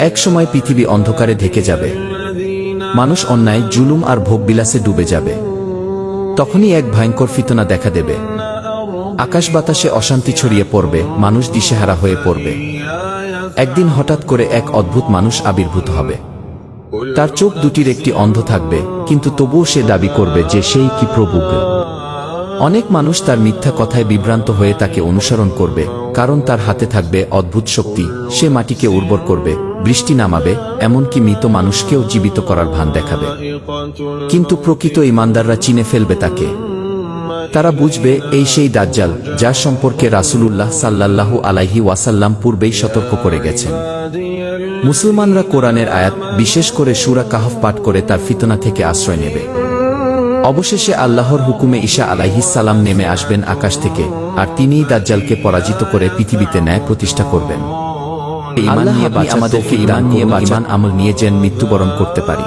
এক সময় পৃথিবী অন্ধকারে ঢেকে যাবে। মানুষ অন্যায়, জুলুম আর ভোগবিলাসে ডুবে যাবে। তখনই এক ভয়ঙ্কর ফিতনা দেখা দেবে। আকাশ বাতাসে অশান্তি ছড়িয়ে পড়বে, মানুষ দিশেহারা হয়ে পড়বে। একদিন হঠাৎ করে এক অদ্ভুত মানুষ আবির্ভূত হবে। তার চোখ দুটির একটি অন্ধ থাকবে, কিন্তু তবুও সে দাবি করবে যে সেই কি প্রভু অনেক মানুষ তার মিথ্যা কথায় বিভ্রান্ত হয়ে তাকে অনুসরণ করবে, কারণ তার হাতে থাকবে অদ্ভুত শক্তি, সে মাটিকে উর্বর করবে, বৃষ্টি নামাবে, এমনকি মৃত মানুষকেও জীবিত করার ভান দেখাবে। কিন্তু প্রকৃত ইমানদাররা চিনে ফেলবে তাকে। তারা বুঝবে, এই সেই দাজ্জাল, যার সম্পর্কে রাসূলুল্লাহ সাল্লাল্লাহু আলাইহি ওয়াসাল্লাম পূর্বেই সতর্ক করে গেছেন। মুসলমানরা কোরআনের আয়াত, বিশেষ করে সুরা কাহফ পাঠ করে তার ফিতনা থেকে আশ্রয় নেবে। অবশেষে আল্লাহর হুকুমে ঈশা সালাম নেমে আসবেন আকাশ থেকে আর তিনিই দাজ্জালকে পরাজিত করে পৃথিবীতে ন্যায় প্রতিষ্ঠা করবেন। আমাদেরকে ইমান নিয়ে ইমান আমল নিয়ে যেন মৃত্যুবরণ করতে পারি।